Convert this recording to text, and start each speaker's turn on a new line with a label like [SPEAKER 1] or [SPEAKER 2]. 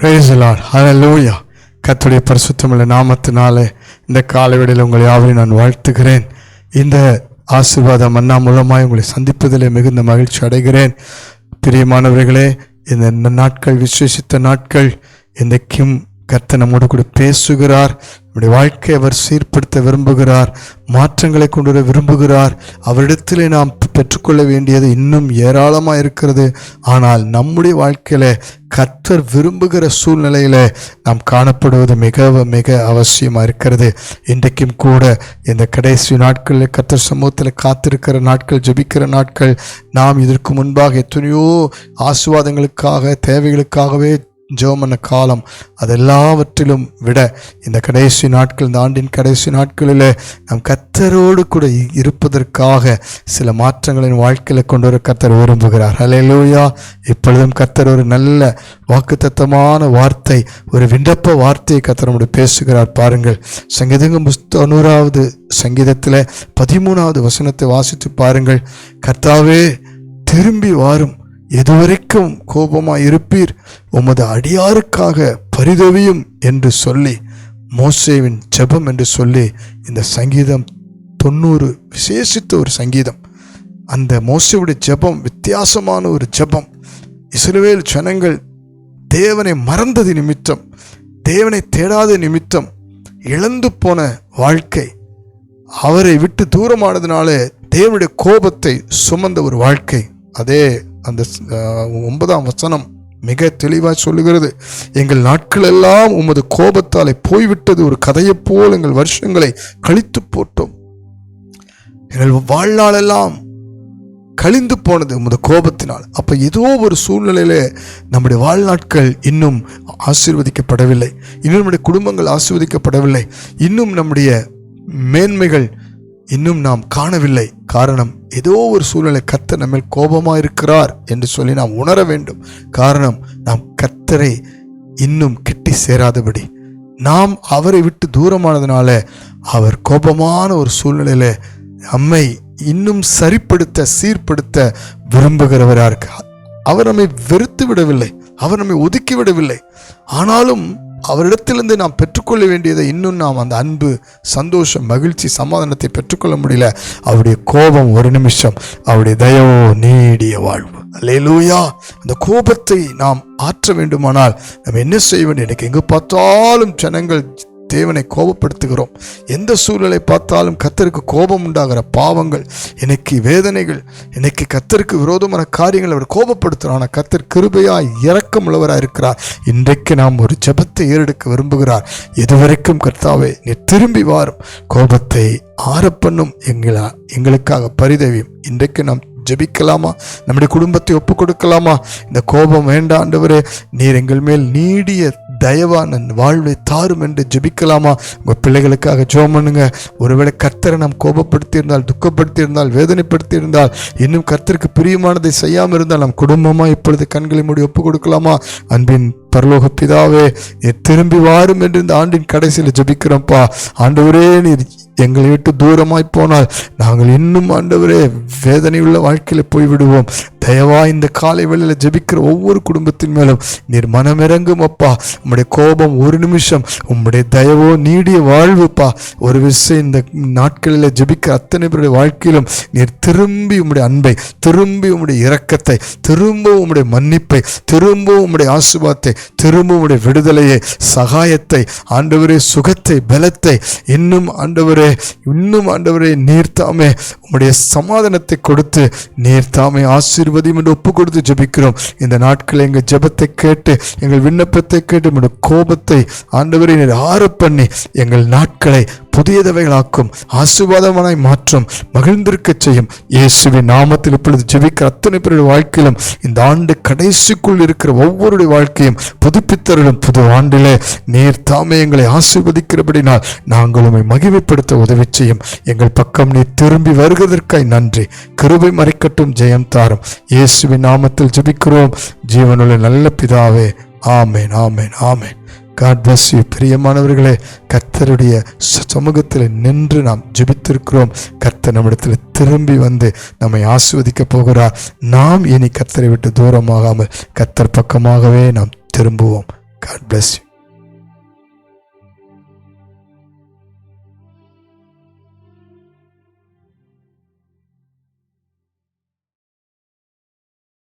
[SPEAKER 1] Praise the கத்துடைய பரிசுத்தமில்ல நாமத்தினாலே இந்த காலவெளியில் உங்களை யாவரையும் நான் வாழ்த்துகிறேன். இந்த ஆசீர்வாதம் அண்ணா மூலமாக உங்களை சந்திப்பதிலே மிகுந்த மகிழ்ச்சி அடைகிறேன். பிரியமானவர்களே இந்த நாட்கள் விசேஷித்த நாட்கள். இந்த கிம் கர்த்தர் நம்மோடு கூட பேசுகிறார். நம்முடைய வாழ்க்கையை அவர் சீர்படுத்த விரும்புகிறார் மாற்றங்களை கொண்டு வர விரும்புகிறார். அவரிடத்திலே நாம் பெற்றுக்கொள்ள வேண்டியது இன்னும் ஏராளமாக இருக்கிறது. ஆனால் நம்முடைய வாழ்க்கையில் கர்த்தர் விரும்புகிற சூழ்நிலையில் நாம் காணப்படுவது மிக மிக அவசியமாக இருக்கிறது. இன்றைக்கும் கூட இந்த கடைசி நாட்களில் கர்த்தர் சமூகத்தில் காத்திருக்கிற நாட்கள் ஜபிக்கிற நாட்கள் நாம் இதற்கு முன்பாக எத்தனையோ ஆசுவாதங்களுக்காக தேவைகளுக்காகவே ஜோமன காலம் காலம் அதெல்லாவற்றிலும் விட இந்த கடைசி நாட்கள் இந்த ஆண்டின் கடைசி நாட்களில் நம் கத்தரோடு கூட இருப்பதற்காக சில மாற்றங்களின் வாழ்க்கையில் கொண்டு வர கத்தர் விரும்புகிறார். ஹalleluya இப்பொழுதும் கத்தர் ஒரு நல்ல வாக்குத்தத்தமான வார்த்தை ஒரு விண்ணப்ப வார்த்தையை கத்தர் நம்முடைய பேசுகிறார். பாருங்கள் சங்கீதங்க தொண்ணூறாவது சங்கீதத்தில் பதிமூணாவது வசனத்தை வாசித்து பாருங்கள். கர்த்தாவே திரும்பி வாரும். எதுவரைக்கும் கோபமாக இருப்பீர் உமது அடியாருக்காக பரிதவியும் என்று சொல்லி மோசேவின் ஜெபம் என்று சொல்லி இந்த சங்கீதம் தொண்ணூறு விசேஷித்த ஒரு சங்கீதம். அந்த மோசையுடைய ஜெபம் வித்தியாசமான ஒரு ஜெபம். இஸ்ரவேல் ஜனங்கள் தேவனை மறந்தது நிமித்தம் தேவனை தேடாத நிமித்தம் இழந்து போன வாழ்க்கை. அவரை விட்டு தூரமானதுனாலே தேவனுடைய கோபத்தை சுமந்த ஒரு வாழ்க்கை. அதே அந்த ஒன்பதாம் வசனம் மிக தெளிவாக சொல்லுகிறது. எங்கள் நாட்கள் எல்லாம் உமது கோபத்தாலே போய்விட்டது. ஒரு கதையைப் போல் எங்கள் வருஷங்களை கழித்து போட்டோம். எங்கள் வாழ்நாளெல்லாம் கழிந்து போனது உமது கோபத்தினால். அப்போ ஏதோ ஒரு சூழ்நிலையில் நம்முடைய வாழ்நாட்கள் இன்னும் ஆசீர்வதிக்கப்படவில்லை. இன்னும் நம்முடைய குடும்பங்கள் ஆசீர்வதிக்கப்படவில்லை. இன்னும் நம்முடைய மேன்மைகள் இன்னும் நாம் காணவில்லை. காரணம் ஏதோ ஒரு சூழ்நிலை கத்த நம்ம கோபமாக இருக்கிறார் என்று சொல்லி நாம் உணர வேண்டும். காரணம் நாம் கத்தரை இன்னும் கிட்டி சேராதபடி. நாம் அவரை விட்டு தூரமானதுனால அவர் கோபமான ஒரு சூழ்நிலையில நம்மை இன்னும் சரிப்படுத்த சீர்படுத்த விரும்புகிறவராக இருக்கார் அவர் நம்மை வெறுத்து விடவில்லை. அவர் நம்மை ஒதுக்கி விடவில்லை. ஆனாலும் அவரிடத்திலிருந்து நாம் பெற்றுக்கொள்ள வேண்டியதை இன்னும் நாம் அந்த அன்பு சந்தோஷம் மகிழ்ச்சி சமாதானத்தை பெற்றுக்கொள்ள முடியல. அவருடைய கோபம் ஒரு நிமிஷம் அவருடைய தயவோ நீடிய வாழ்வு. அல்லேலூயா. அந்த கோபத்தை நாம் ஆற்ற வேண்டுமானால் நம்ம என்ன செய்ய வேண்டும்? எனக்கு எங்கு பார்த்தாலும் ஜனங்கள் தேவனை கோபப்படுத்துகிறோம். எந்த சூழ்நிலை பார்த்தாலும் கத்தருக்கு கோபம் உண்டாகிற பாவங்கள் எனக்கு வேதனைகள் எனக்கு கத்தருக்கு விரோதமான காரியங்களை அவர் கோபப்படுத்துகிறார். ஆனால் கத்தர் கிருபையாய் இறக்கம் உள்ளவராக இருக்கிறார். இன்றைக்கு நாம் ஒரு ஜெபத்தை ஏறெடுக்க விரும்புகிறார். இதுவரைக்கும் கர்த்தாவே நீ திரும்பி வாரும். கோபத்தை ஆரப்பண்ணும் எங்களா எங்களுக்காக பரிதவியும். இன்றைக்கு நாம் ஜெபிக்கலாமா? நம்முடைய குடும்பத்தை ஒப்புக் கொடுக்கலாமா இந்த கோபம் வேண்டாண்டவரே நீர் எங்கள் மேல் நீடிய தயவான வாழ்வை தாரும் என்று ஜெபிக்கலாமா? உங்கள் பிள்ளைகளுக்காக ஜோம் பண்ணுங்க. ஒருவேளை கர்த்தரை நாம் கோபப்படுத்தியிருந்தால் துக்கப்படுத்தியிருந்தால் வேதனைப்படுத்தியிருந்தால் இன்னும் கர்த்தருக்கு பிரியமானதை செய்யாமல் இருந்தால் நம் குடும்பமாக இப்பொழுது கண்களை மூடி ஒப்பு கொடுக்கலாமா? அன்பின் பரலோக பிதாவே நீர் திரும்பி வாரும் என்று இந்த ஆண்டின் கடைசியில் ஜெபிக்கிறோம்ப்பா. ஆண்டவரே நீர் எங்களை விட்டு தூரமாய் போனால் நாங்கள் இன்னும் ஆண்டவரே வேதனையுள்ள வாழ்க்கையில் போய்விடுவோம். தயவா இந்த காலை வேளையில் ஜெபிக்கிற ஒவ்வொரு குடும்பத்தின் மேலும் நீர் மனமிறங்கும் அப்பா உம்முடைய கோபம் ஒரு நிமிஷம் உம்முடைய தயவோ நீடிய வாழ்வுப்பா ஒரு விஷயம் இந்த நாட்களில் ஜெபிக்கிற அத்தனை பேருடைய வாழ்க்கையிலும் நீர் திரும்பி உம்முடைய அன்பை திரும்பி உம்முடைய இரக்கத்தை திரும்ப உம்முடைய மன்னிப்பை திரும்ப உம்முடைய ஆசுபாத்தை திரும்ப உம்முடைய விடுதலையை சகாயத்தை ஆண்டவரே சுகத்தை பலத்தை இன்னும் ஆண்டவரே இன்னும் ஆண்டவரே நீர் தாமே உம்முடைய சமாதானத்தை கொடுத்து நீர் தாமே ஆசீர்வதியும் என்று ஒப்பு கொடுத்து ஜபிக்கிறோம். இந்த நாட்களில் எங்கள் ஜெபத்தை கேட்டு எங்கள் விண்ணப்பத்தை கேட்டு கோபத்தை ஆண்டவரை ஆறு பண்ணி எங்கள் நாட்களை புதியதவைகளாக்கும் ஆசீர்வாதமாய் மாற்றும் மகிழ்ந்திருக்கச் செய்யும் இயேசுவின் நாமத்தில் இப்பொழுது ஜெபிக்கிற அத்தனை பேருடைய வாழ்க்கையிலும் இந்த ஆண்டு கடைசிக்குள் இருக்கிற ஒவ்வொருடைய வாழ்க்கையும் புதுப்பித்தருளும் புது ஆண்டிலே நீர் தாமே எங்களை ஆசீர்வதிக்கிறபடினால் நாங்கள் உண்மை மகிமைப்படுத்த உதவி செய்யும். எங்கள் பக்கம் நீர் திரும்பி வருகிறதற்காய் நன்றி. கிருபை மறைக்கட்டும் ஜெயம் தாரும். இயேசுவின் நாமத்தில் ஜெபிக்கிறோம். ஜீவனுள்ள நல்ல பிதாவே ஆமேன் ஆமேன் ஆமேன். காட் பிளஸ் யூ பிரியமானவர்களே கர்த்தருடைய சமூகத்தில் நின்று நாம் ஜெபித்திருக்கிறோம். கர்த்தர் நம்மிடத்தில் திரும்பி வந்து நம்மை ஆஸ்வதிக்க போகிறார். நாம் இனி கர்த்தரை விட்டு தூரமாகாமல் கர்த்தர் பக்கமாகவே நாம் திரும்புவோம். God bless you